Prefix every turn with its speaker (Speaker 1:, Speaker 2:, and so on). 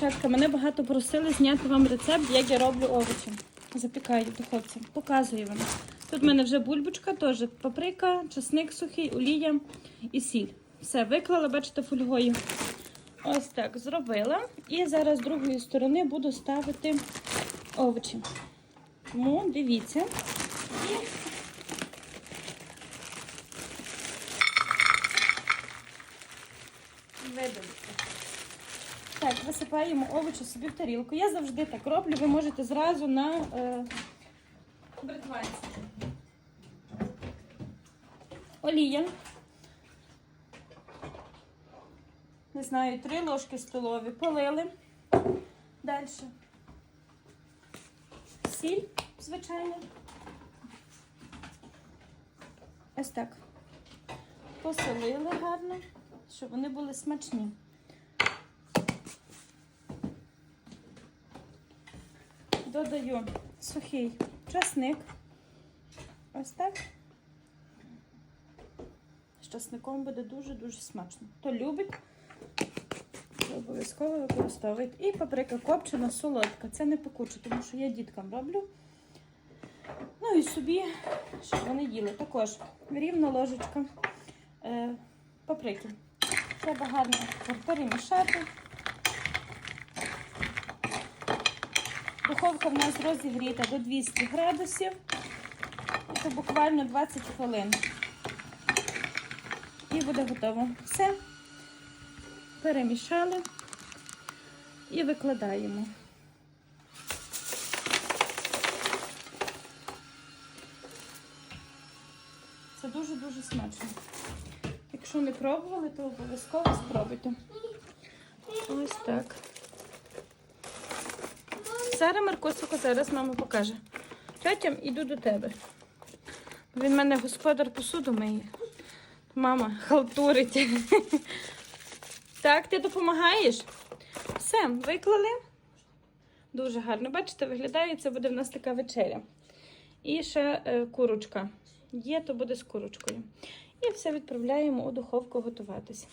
Speaker 1: дівчатка, мене багато просили зняти вам рецепт, як я роблю овочі. Запікаю в духовці. Показую вам. Тут в мене вже бульбочка, теж паприка, чесник сухий, олія і сіль. Все, виклала, бачите, фольгою. Ось так зробила. І зараз з другої сторони буду ставити овочі. Тому дивіться. Видалиться. Так, висипаємо овочі собі в тарілку. Я завжди так роблю, ви можете зразу на е, бритванці. Олія. Не знаю, три ложки столові. Полили. Далі. Сіль, звичайно. Ось так. Посолили гарно, щоб вони були смачні. Додаю сухий часник. Ось так. З часником буде дуже-дуже смачно. Хто любить, обов'язково використовуйте. І паприка копчена, солодка. Це не пекуче, тому що я діткам роблю. Ну і собі, щоб вони їли. Також рівна ложечка е, паприки. Треба гарно перемішати. Духовка в нас розігріта до 200 градусів. Це буквально 20 хвилин. І буде готово. Все. Перемішали і викладаємо. Це дуже-дуже смачно. Якщо не пробували, то обов'язково спробуйте. Ось так. Зараз Маркосико, зараз мама покаже. Тьотям іду до тебе. Він в мене господар посуду миє. Мама халтурить. Так, ти допомагаєш? Все, виклали. Дуже гарно. Бачите, виглядає, це буде в нас така вечеря. І ще е, курочка. Є, то буде з курочкою. І все відправляємо у духовку готуватися.